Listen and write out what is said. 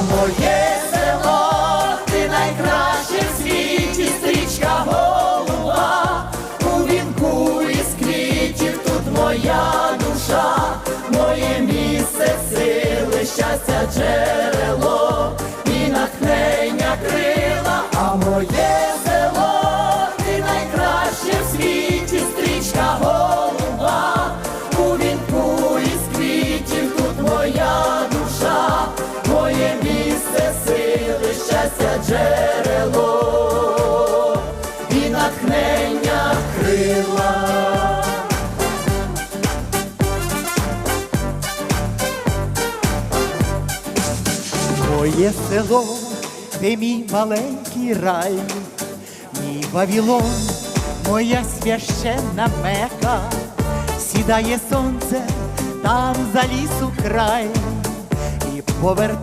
Моє село, ти найкраще в світі, стрічка голуба, у вінку із квітів тут моя душа, моє місце сили, щастя, джерело щастя, джерело і натхнення крила. Моє село, де мій маленький рай, мій Вавілон, моя священна мека, сідає сонце там за лісу край, повертає.